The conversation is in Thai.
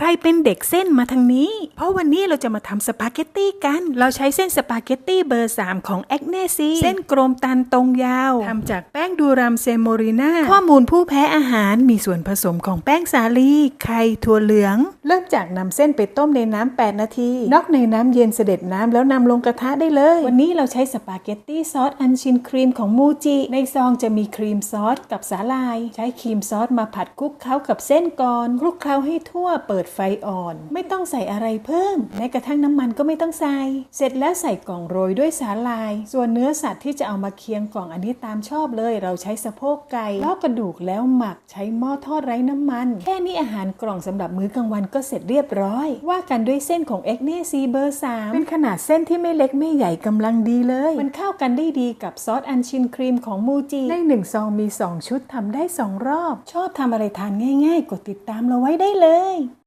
ใครเป็นเด็กเส้นมาทางนี้ เพราะวันนี้เราจะมาทำสปาเกตตี้กัน เราใช้เส้นสปาเกตตี้เบอร์ 3 ของแอคเนซีเส้นกลมตันตรงยาวทำจากแป้งดูรัมเซโมริน่าข้อมูลผู้แพ้อาหารมีส่วนผสมของแป้งสาลีไข่ถั่วเหลือง เริ่มจากนำเส้นไปต้มในน้ำ 8 นาที นอกในน้ำเย็นเสด็จน้ำแล้วนำลงกระทะได้เลย วันนี้เราใช้สปาเกตตี้ซอสอันชินครีมของมูจิ ในซองจะมีครีมซอสกับสาลาย ใช้ครีมซอสมาผัดคลุกเคล้ากับเส้นก่อนคลุกเคล้าให้ทั่วเปิดไฟอ่อน ไม่ต้องใส่อะไรเพิ่ม แม้กระทั่งน้ำมันก็ไม่ต้องใส่ เสร็จแล้วใส่กล่องโรยด้วยสาลาย ส่วนเนื้อสัตว์ที่จะเอามาเคียงกล่องอันนี้ตามชอบเลย เราใช้สะโพกไก่ลอกกระดูกแล้วหมักใช้หม้อทอดไร้น้ำมัน แค่นี้อาหารกล่องสำหรับมื้อกลางวันก็เสร็จเรียบร้อย ว่ากันด้วยเส้นของเอ็กเนซีเบอร์3เป็นขนาดเส้นที่ไม่เล็กไม่ใหญ่กำลังดีเลย มันเข้ากันได้ดีกับซอสอันชินครีมของมูจิในหนึ่งซองมี 2 ชุดทำได้ 2 รอบ ชอบทำอะไรทานง่าย ๆ กดติดตามเราไว้ได้เลย